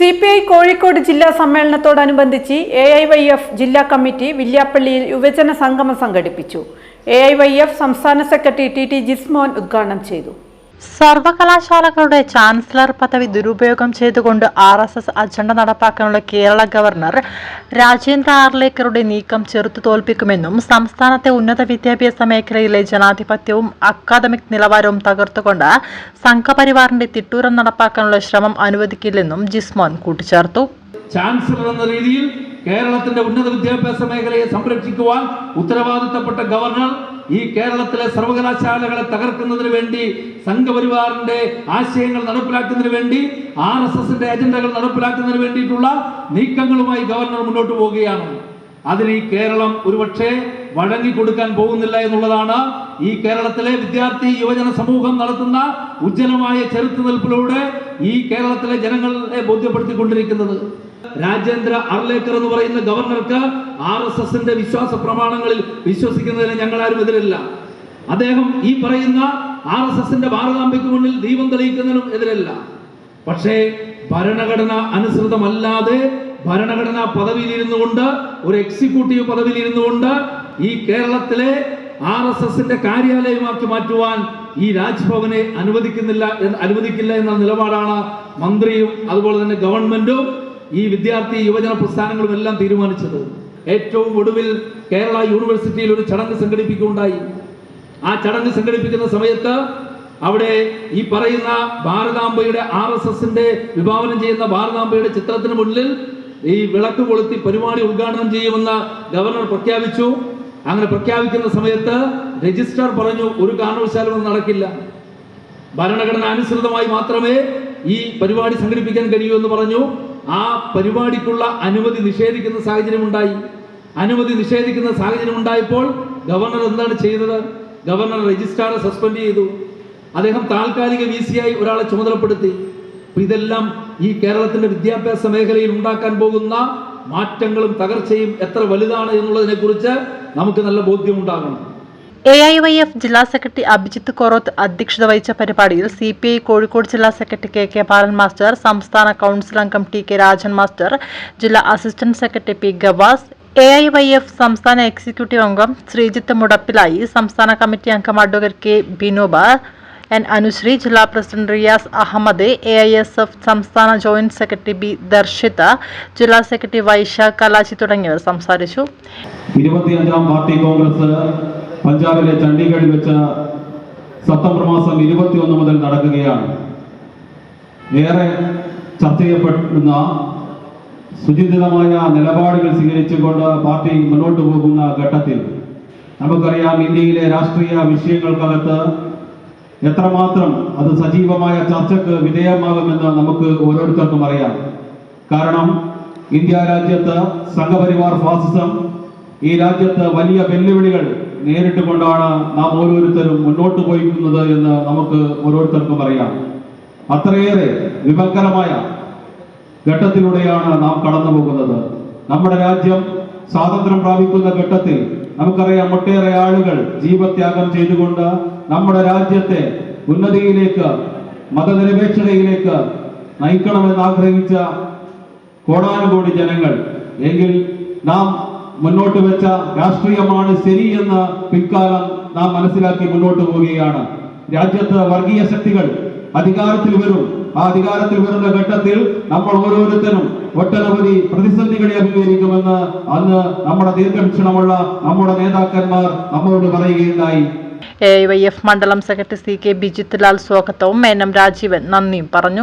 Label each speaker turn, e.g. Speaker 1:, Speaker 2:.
Speaker 1: C P I Kozhikode ജില്ലാ സമ്മേളനത്തോടനുബന്ധിച്ച് A I Y F ജില്ലാ കമ്മിറ്റി വില്യാപ്പള്ളിയിൽ യുവജന സംഗമം സംഘടിപ്പിച്ചു. എ ഐ വൈ എഫ് സംസ്ഥാന സെക്രട്ടറി ടി ടി ജിസ്മോൻ ഉദ്ഘാടനം ചെയ്തു.
Speaker 2: സർവകലാശാലകളുടെ ചാൻസലർ പദവി ദുരുപയോഗം ചെയ്തുകൊണ്ട് ആർ എസ് എസ് അജണ്ട നടപ്പാക്കാനുള്ള കേരള ഗവർണർ രാജേന്ദ്ര ആർലേക്കറുടെ നീക്കം ചെറുത്തു തോൽപ്പിക്കുമെന്നും സംസ്ഥാനത്തെ ഉന്നത വിദ്യാഭ്യാസ മേഖലയിലെ ജനാധിപത്യവും അക്കാദമിക് നിലവാരവും തകർത്തുകൊണ്ട് സംഘപരിവാറിന്റെ തിട്ടൂരം നടപ്പാക്കാനുള്ള ശ്രമം അനുവദിക്കില്ലെന്നും ജിസ്മോൻ കൂട്ടിച്ചേർത്തു.
Speaker 3: ചാൻസലർ എന്ന രീതിയിൽ കേരളത്തിന്റെ ഉന്നത വിദ്യാഭ്യാസ മേഖലയെ സംരക്ഷിക്കുവാൻ ഉത്തരവാദിത്തപ്പെട്ട ഗവർണർ ഈ കേരളത്തിലെ സർവകലാശാലകളെ തകർക്കുന്നതിന് വേണ്ടി സംഘപരിവാറിന്റെ ആശയങ്ങൾ നടപ്പിലാക്കുന്നതിന് വേണ്ടി ആർ എസ് എസിന്റെ അജണ്ടകൾ നടപ്പിലാക്കുന്നതിന് വേണ്ടിയിട്ടുള്ള നീക്കങ്ങളുമായി ഗവർണർ മുന്നോട്ട് പോവുകയാണ്. അതിന് ഈ കേരളം ഒരുപക്ഷെ വഴങ്ങി കൊടുക്കാൻ പോകുന്നില്ല എന്നുള്ളതാണ് ഈ കേരളത്തിലെ വിദ്യാർത്ഥി യുവജന സമൂഹം നടത്തുന്ന ഉജ്ജ്വലമായ ചെറുത്തുനിൽപ്പിലൂടെ ഈ കേരളത്തിലെ ജനങ്ങളെ ബോധ്യപ്പെടുത്തിക്കൊണ്ടിരിക്കുന്നത്. രാജേന്ദ്ര അർലേക്കർ എന്ന് പറയുന്ന ഗവർണർക്ക് ആർ എസ് എസിന്റെ വിശ്വാസ പ്രമാണങ്ങളിൽ വിശ്വസിക്കുന്നതിന് ഞങ്ങൾ ആരും എതിരല്ല. അദ്ദേഹം ഈ പറയുന്ന ആർ എസ് എസിന്റെ ഭാരതാംബയ്ക്ക് മുന്നിൽ ദീപം തെളിയിക്കുന്നതിനും എതിരല്ല. പക്ഷേ ഭരണഘടന അനുസൃതമല്ലാതെ ഭരണഘടനാ പദവിയിൽ ഇരുന്നു കൊണ്ട് ഒരു എക്സിക്യൂട്ടീവ് പദവിയിൽ ഇരുന്നു കൊണ്ട് ഈ കേരളത്തിലെ ആർ എസ് എസിന്റെ കാര്യാലയമാക്കി മാറ്റുവാൻ ഈ രാജ്ഭവനെ അനുവദിക്കുന്നില്ല അനുവദിക്കില്ല എന്ന നിലപാടാണ് മന്ത്രിയും അതുപോലെ തന്നെ ഗവൺമെന്റും ഈ വിദ്യാർത്ഥി യുവജന പ്രസ്ഥാനങ്ങളും എല്ലാം തീരുമാനിച്ചത്. ഏറ്റവും ഒടുവിൽ കേരള യൂണിവേഴ്സിറ്റിയിൽ ഒരു ചടങ്ങ് സംഘടിപ്പിക്കുകയുണ്ടായി. ആ ചടങ്ങ് സംഘടിപ്പിക്കുന്ന സമയത്ത് അവിടെ ഈ പറയുന്ന ഭാരതാംബയുടെ ആർ എസ് എസിന്റെ വിഭാവനം ചെയ്യുന്ന ഭാരതാംബയുടെ ചിത്രത്തിന് മുന്നിൽ ഈ വിളക്ക് കൊളുത്തി പരിപാടി ഉദ്ഘാടനം ചെയ്യുമെന്ന് ഗവർണർ പ്രഖ്യാപിച്ചു. അങ്ങനെ പ്രഖ്യാപിക്കുന്ന സമയത്ത് രജിസ്ട്രാർ പറഞ്ഞു ഒരു കാരണവശാലും നടക്കില്ല. ഭരണഘടന അനുസൃതമായി മാത്രമേ ഈ പരിപാടി സംഘടിപ്പിക്കാൻ കഴിയൂ എന്ന് പറഞ്ഞു. ആ പരിപാടിക്കുള്ള അനുമതി നിഷേധിക്കുന്ന സാഹചര്യം ഉണ്ടായി അനുമതി നിഷേധിക്കുന്ന സാഹചര്യം ഉണ്ടായപ്പോൾ ഗവർണർ എന്താണ് ചെയ്തത്? ഗവർണർ രജിസ്ട്രാറെ സസ്പെൻഡ് ചെയ്തു. അദ്ദേഹം താൽക്കാലിക വി സി ആയി ഒരാളെ ചുമതലപ്പെടുത്തി. ഇതെല്ലാം ഈ കേരളത്തിന്റെ വിദ്യാഭ്യാസ മേഖലയിൽ ഉണ്ടാക്കാൻ പോകുന്ന മാറ്റങ്ങളും തകർച്ചയും എത്ര വലുതാണ് എന്നുള്ളതിനെ കുറിച്ച് നമുക്ക് നല്ല ബോധ്യമുണ്ടാകണം
Speaker 2: എ ഐ വൈ എഫ് ജില്ലാ സെക്രട്ടറി അഭിജിത്ത് കൊറോത്ത് അധ്യക്ഷത വഹിച്ച പരിപാടിയിൽ സി പി ഐ കോഴിക്കോട് ജില്ലാ secretary K K Balan master സംസ്ഥാന കൗൺസിൽ അംഗം ടി കെ രാജൻ മാസ്റ്റർ ജില്ലാ assistant secretary P Gavas A I Y F സംസ്ഥാന എക്സിക്യൂട്ടീവ് അംഗം ശ്രീജിത്ത് മുടപ്പിലായി സംസ്ഥാന കമ്മിറ്റി അംഗം advocate K Binoba N Anusree ജില്ലാ president Riyas Ahammed A I S F സംസ്ഥാന joint secretary B Darshitha ജില്ലാ സെക്രട്ടറി വൈശ കലാശി തുടങ്ങിയവർ സംസാരിച്ചു.
Speaker 4: പാർട്ടി കോൺഗ്രസ് പഞ്ചാബിലെ ചണ്ഡീഗഡിൽ വെച്ച് സെപ്റ്റംബർ മാസം ഇരുപത്തിയൊന്ന് മുതൽ നടക്കുകയാണ്. ഏറെ ചർച്ച ചെയ്യപ്പെടുന്ന സുചിന്തിതമായ നിലപാടുകൾ സ്വീകരിച്ചുകൊണ്ട് പാർട്ടി മുന്നോട്ട് പോകുന്ന ഘട്ടത്തിൽ നമുക്കറിയാം ഇന്ത്യയിലെ രാഷ്ട്രീയ വിഷയങ്ങൾക്കകത്ത് എത്രമാത്രം അത് സജീവമായ ചർച്ചയ്ക്ക് വിധേയമാകുമെന്ന് നമുക്ക് ഓരോരുത്തർക്കും അറിയാം. കാരണം ഇന്ത്യ രാജ്യത്ത് സംഘപരിവാർ ഫാസിസം ഈ രാജ്യത്ത് വലിയ വെല്ലുവിളികൾ നേരിട്ട് കൊണ്ടാണ് നാം ഓരോരുത്തരും മുന്നോട്ട് പോയിരിക്കുന്നത് എന്ന് നമുക്ക് ഓരോരുത്തർക്കും അറിയാം. അത്രയേറെ വിപൽക്കരമായ ഘട്ടത്തിലൂടെയാണ് നാം കടന്നു പോകുന്നത്. നമ്മുടെ രാജ്യം സ്വാതന്ത്ര്യം പ്രാപിക്കുന്ന ഘട്ടത്തിൽ നമുക്കറിയാം ഒട്ടേറെ ആളുകൾ ജീവത്യാഗം ചെയ്തുകൊണ്ട് നമ്മുടെ രാജ്യത്തെ ഉന്നതിയിലേക്ക് മതനിരപേക്ഷതയിലേക്ക് നയിക്കണമെന്ന് ആഗ്രഹിച്ച കോടാനുകോടി ജനങ്ങൾ. എങ്കിൽ നാം മുന്നോട്ട് വെച്ച രാഷ്ട്രീയമാണ് ശരി എന്ന് പിൽക്കാലം നാം മനസ്സിലാക്കി മുന്നോട്ട് പോവുകയാണ്. രാജ്യത്ത് വർഗീയ ശക്തികൾ അധികാരത്തിൽ വരും. ആ അധികാരത്തിൽ വരുന്ന ഘട്ടത്തിൽ നമ്മൾ ഓരോരുത്തരും ഒട്ടനവധി പ്രതിസന്ധികളെ അഭിമുഖീകരിക്കുമെന്ന് അന്ന് നമ്മുടെ ദീർഘവീക്ഷണമുള്ള നമ്മുടെ നേതാക്കന്മാർ നമ്മോട് പറയുകയുണ്ടായി.
Speaker 2: എ വൈ എഫ് മണ്ഡലം secretary C K Bijith Lal സ്വാഗതവും എൻ എം രാജീവൻ നന്ദിയും പറഞ്ഞു.